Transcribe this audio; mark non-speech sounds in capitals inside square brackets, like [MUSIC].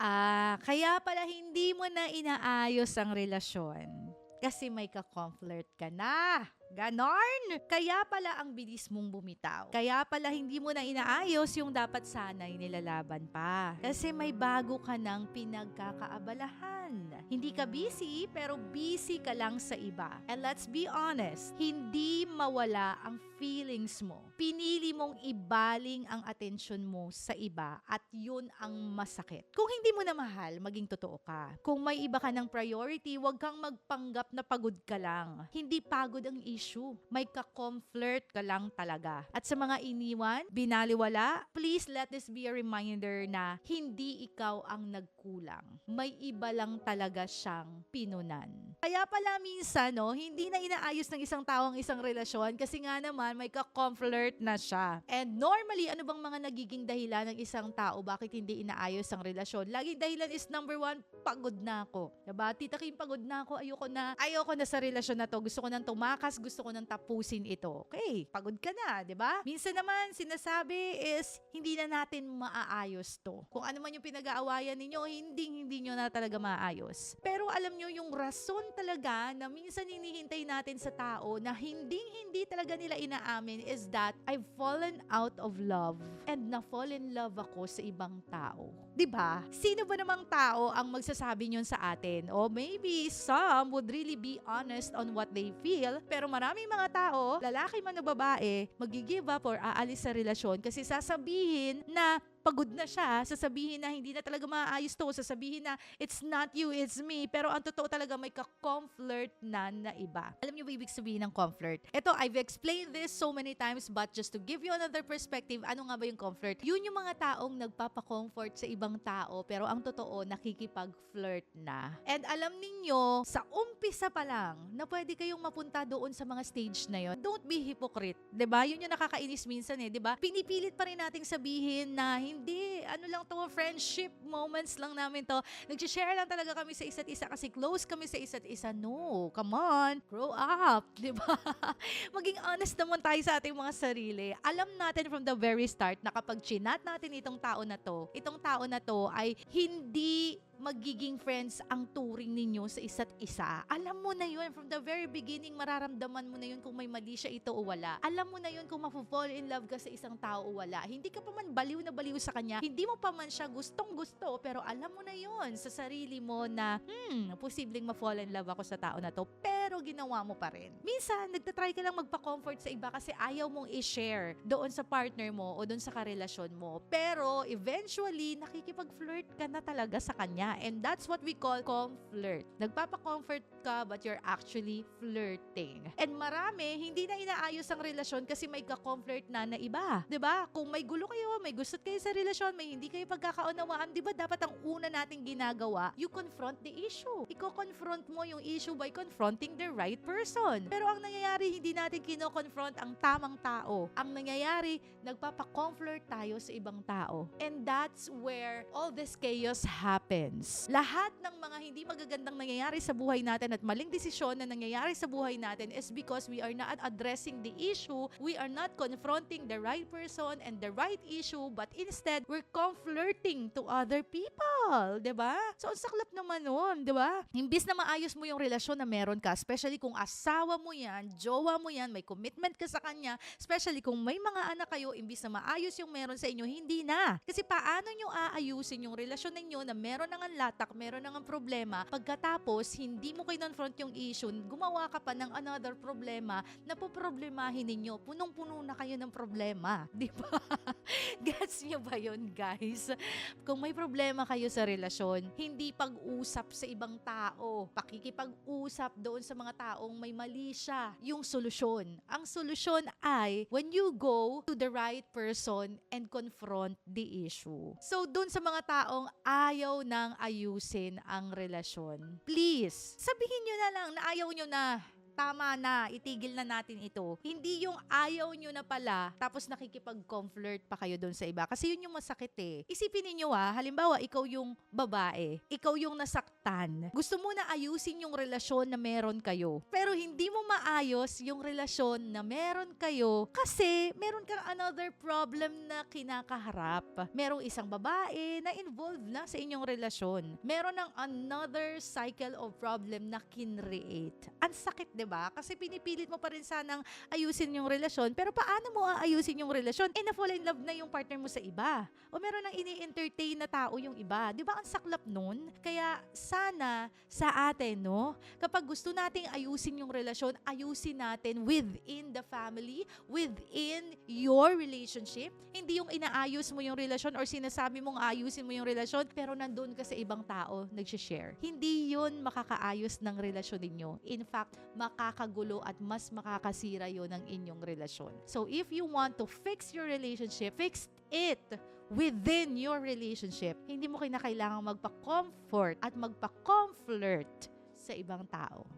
Ah, kaya pala hindi mo na inaayos ang relasyon. Kasi may ka-conflirt ka na. Ganon! Kaya pala ang bilis mong bumitaw. Kaya pala hindi mo na inaayos yung dapat sana'y nilalaban pa. Kasi may bago ka ng pinagkakaabalahan. Hindi ka busy, pero busy ka lang sa iba. And let's be honest, hindi mawala ang feelings mo. Pinili mong ibaling ang atensyon mo sa iba at yun ang masakit. Kung hindi mo na mahal, maging totoo ka. Kung may iba ka ng priority, huwag kang magpanggap na pagod ka lang. Hindi pagod ang issue. May ka-conflirt ka lang talaga. At sa mga iniwan, binaliwala, please let this be a reminder na hindi ikaw ang nagkulang. May iba lang talaga siyang pinunan. Kaya pala minsan, no, hindi na inaayos ng isang tao ang isang relasyon kasi nga naman may ka-conflirt na siya. And normally, ano bang mga nagiging dahilan ng isang tao bakit hindi inaayos ang relasyon? Laging dahilan is number one, pagod na ako. Diba? Tita Kim, pagod na ako. Ayoko na, ayoko na sa relasyon na to. Gusto ko nang tumakas, gusto ko nang tapusin ito. Okay, pagod ka na, di ba? Minsan naman, sinasabi is, hindi na natin maaayos to. Kung ano man yung pinag-aawayan ninyo, hindi, hindi nyo na talaga maayos. Pero alam nyo, yung rason talaga na minsan hinihintay natin sa tao na hindi, hindi talaga nila inaamin is that I've fallen out of love and na-fall in love ako sa ibang tao. 'Di ba? Sino ba namang tao ang magsasabi niyon sa atin? O maybe some would really be honest on what they feel, pero maraming mga tao, lalaki man o babae, magi-give up or aalis sa relasyon kasi sasabihin na pagod na siya, sasabihin na hindi na talaga maayos to, sasabihin na it's not you, it's me. Pero ang totoo talaga may ka-conflirt na na iba. Alam niyo ba ibig sabihin ng conflirt? Ito, I've explained this so many times but just to give you another perspective, ano nga ba yung conflirt? Yun yung mga taong nagpapa-comfort sa ibang tao pero ang totoo, nakikipag-flirt na. And alam ninyo, sa umpisa pa lang, na pwede kayong mapunta doon sa mga stage na yon. Don't be hypocrite. 'di ba? Yun yung nakakainis minsan eh, 'di ba? Pinipilit pa rin nating sabihin na hindi, ano lang to, friendship moments lang namin to. Nag-share lang talaga kami sa isa't isa kasi close kami sa isa't isa. No, come on, grow up, [LAUGHS] 'di ba? Maging honest naman tayo sa ating mga sarili. Alam natin from the very start na kapag chinat natin itong tao na to, itong tao na to ay hindi magiging friends ang turing ninyo sa isa't isa. Alam mo na yun, from the very beginning, mararamdaman mo na yun kung may mali siya ito o wala. Alam mo na yun kung mafo-fall in love ka sa isang tao o wala. Hindi ka pa man baliw na baliw sa kanya, hindi mo pa man siya gustong gusto, pero alam mo na yun sa sarili mo na, hmm, posibleng ma-fall in love ako sa tao na to, pero ginawa mo pa rin. Minsan, nagtatry ka lang magpa-comfort sa iba kasi ayaw mong i-share doon sa partner mo o doon sa karelasyon mo. Pero eventually, nakikipag-flirt ka na talaga sa kanya. And that's what we call conflirt. Nagpapa-comfort ka but you're actually flirting. And marami, hindi na inaayos ang relasyon kasi may ka-conflirt na na iba. ba? Kung may gulo kayo, may gustot kayo sa relasyon, may hindi kayo pagkakaunawaan, 'di ba dapat ang una nating ginagawa, you confront the issue. Iko-confront mo yung issue by confronting the right person. Pero ang nangyayari, hindi natin kino-confront ang tamang tao. Ang nangyayari, nagpapa-conflirt tayo sa ibang tao. And that's where all this chaos happens. Lahat ng mga hindi magagandang nangyayari sa buhay natin at maling desisyon na nangyayari sa buhay natin is because we are not addressing the issue, we are not confronting the right person and the right issue, but instead, we're conflirting to other people. ba? So, ang saklap naman nun, ba? Imbis na maayos mo yung relasyon na meron ka, especially kung asawa mo yan, jowa mo yan, may commitment ka sa kanya, especially kung may mga anak kayo, imbis na maayos yung meron sa inyo, hindi na. Kasi paano nyo aayusin yung relasyon ninyo na meron na nga latak, meron na nga problema, pagkatapos hindi mo kinonfront yung issue, gumawa ka pa ng another problema na poproblemahin ninyo. Punong-puno na kayo ng problema. [LAUGHS] Di ba? Gets nyo ba yun, guys? Kung may problema kayo sa relasyon, hindi pag-usap sa ibang tao. Pakikipag-usap doon sa mga taong may mali siya. Yung solusyon. Ang solusyon ay when you go to the right person and confront the issue. So, doon sa mga taong ayaw nang ayusin ang relasyon, please, sabihin nyo na lang na ayaw nyo na tama na, itigil na natin ito. Hindi yung ayaw nyo na pala, tapos nakikipag-conflirt pa kayo doon sa iba. Kasi yun yung masakit eh. Isipin ninyo ah, halimbawa, ikaw yung babae, ikaw yung nasaktan. Gusto mo na ayusin yung relasyon na meron kayo. Pero hindi mo maayos yung relasyon na meron kayo kasi meron kang another problem na kinakaharap. Merong isang babae na involved na sa inyong relasyon. Meron ng another cycle of problem na kinreate. Ang sakit, 'di? Kasi pinipilit mo pa rin sanang ayusin yung relasyon, pero paano mo aayusin yung relasyon? Eh, na-fall in love na yung partner mo sa iba. O meron nang ini-entertain na tao yung iba. 'Di ba ang saklap nun? Kaya sana sa atin, no? Kapag gusto nating ayusin yung relasyon, ayusin natin within the family, within your relationship. Hindi yung inaayos mo yung relasyon or sinasabi mong ayusin mo yung relasyon, pero nandun ka sa ibang tao, nag-share. Hindi yun makakaayos ng relasyon ninyo. In fact, makakagulo at mas makakasira yon ng inyong relasyon. So if you want to fix your relationship, fix it within your relationship. Hindi mo kinakailangang magpa-comfort at magpa-comfort sa ibang tao.